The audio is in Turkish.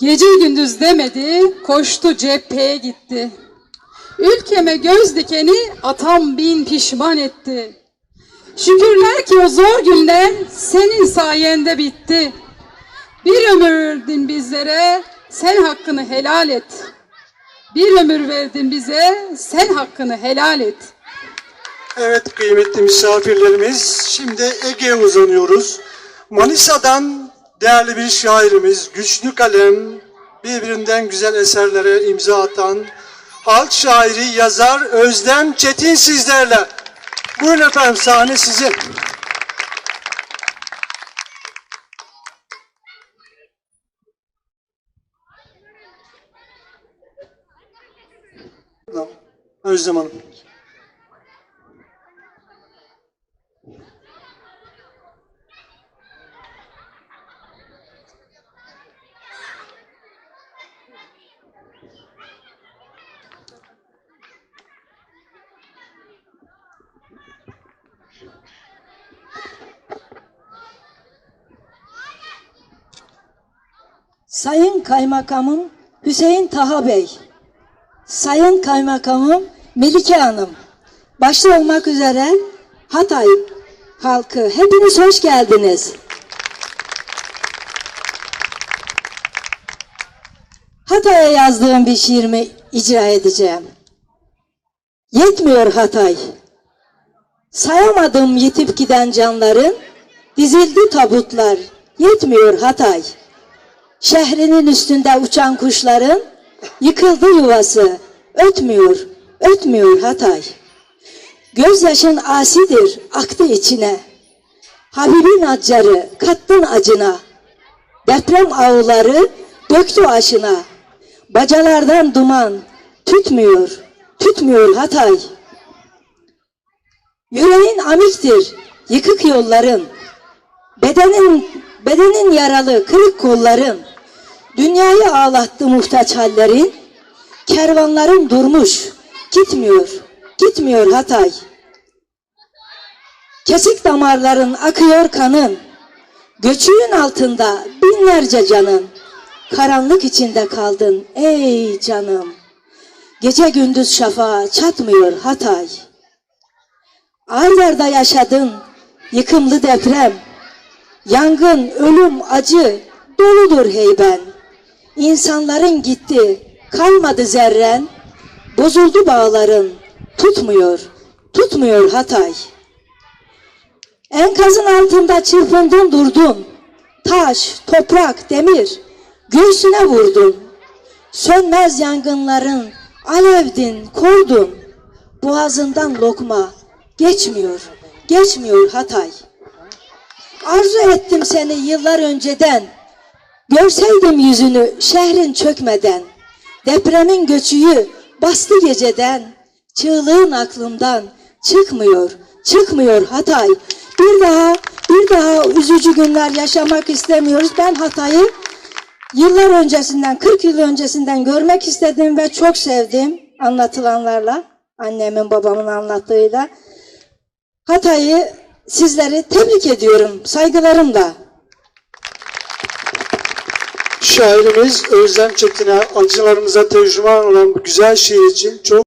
Gece gündüz demedi, koştu cepheye gitti. Ülkeme göz dikeni atam bin pişman etti. Şükürler ki o zor günler senin sayende bitti. Bir ömür verdin bizlere, sen hakkını helal et. Bir ömür verdin bize, sen hakkını helal et. Evet kıymetli misafirlerimiz, şimdi Ege'ye uzanıyoruz. Manisa'dan değerli bir şairimiz, güçlü kalem, birbirinden güzel eserlere imza atan halk şairi, yazar Özlem Çetin sizlerle. Buyurun efendim sahne sizin. Özlem Hanım. Sayın Kaymakamım Hüseyin Taha Bey, Sayın Kaymakamım Melike Hanım, başta olmak üzere Hatay halkı hepiniz hoş geldiniz. Hatay'a yazdığım bir şiirimi icra edeceğim. Yetmiyor Hatay. Sayamadım yitip giden canların, dizildi tabutlar. Yetmiyor Hatay. Şehrinin üstünde uçan kuşların yıkıldı yuvası. Ötmüyor, ötmüyor Hatay. Gözyaşın asidir, aktı içine. Habibin accarı kattın acına. Deprem ağları döktü aşına. Bacalardan duman tütmüyor, tütmüyor Hatay. Yüreğin amiktir, yıkık yolların. Bedenin, bedenin yaralı, kırık kolların. Dünyayı ağlattı muhtaç hallerin. Kervanların durmuş, gitmiyor, gitmiyor Hatay. Kesik damarların akıyor kanın. Göçüğün altında binlerce canın. Karanlık içinde kaldın ey canım. Gece gündüz şafağa çatmıyor Hatay. Aylarda yaşadın yıkımlı deprem. Yangın, ölüm, acı doludur heyben. İnsanların gitti, kalmadı zerren. Bozuldu bağların, tutmuyor, tutmuyor Hatay. Enkazın altında çırpındın durdun. Taş, toprak, demir göğsüne vurdun. Sönmez yangınların alevdin, kordun. Boğazından lokma geçmiyor, geçmiyor Hatay. Arzu ettim seni yıllar önceden. Görseydim yüzünü şehrin çökmeden. Depremin göçüğü bastı geceden. Çığlığın aklımdan çıkmıyor, çıkmıyor Hatay. Bir daha, bir daha üzücü günler yaşamak istemiyoruz. Ben Hatay'ı yıllar öncesinden, 40 yıl öncesinden görmek istedim ve çok sevdim anlatılanlarla. Annemin, babamın anlattığıyla. Hatay'ı sizleri tebrik ediyorum saygılarımla. Şairimiz Özlem Çetin'e acılarımıza tercüman olan bu güzel şiir için çok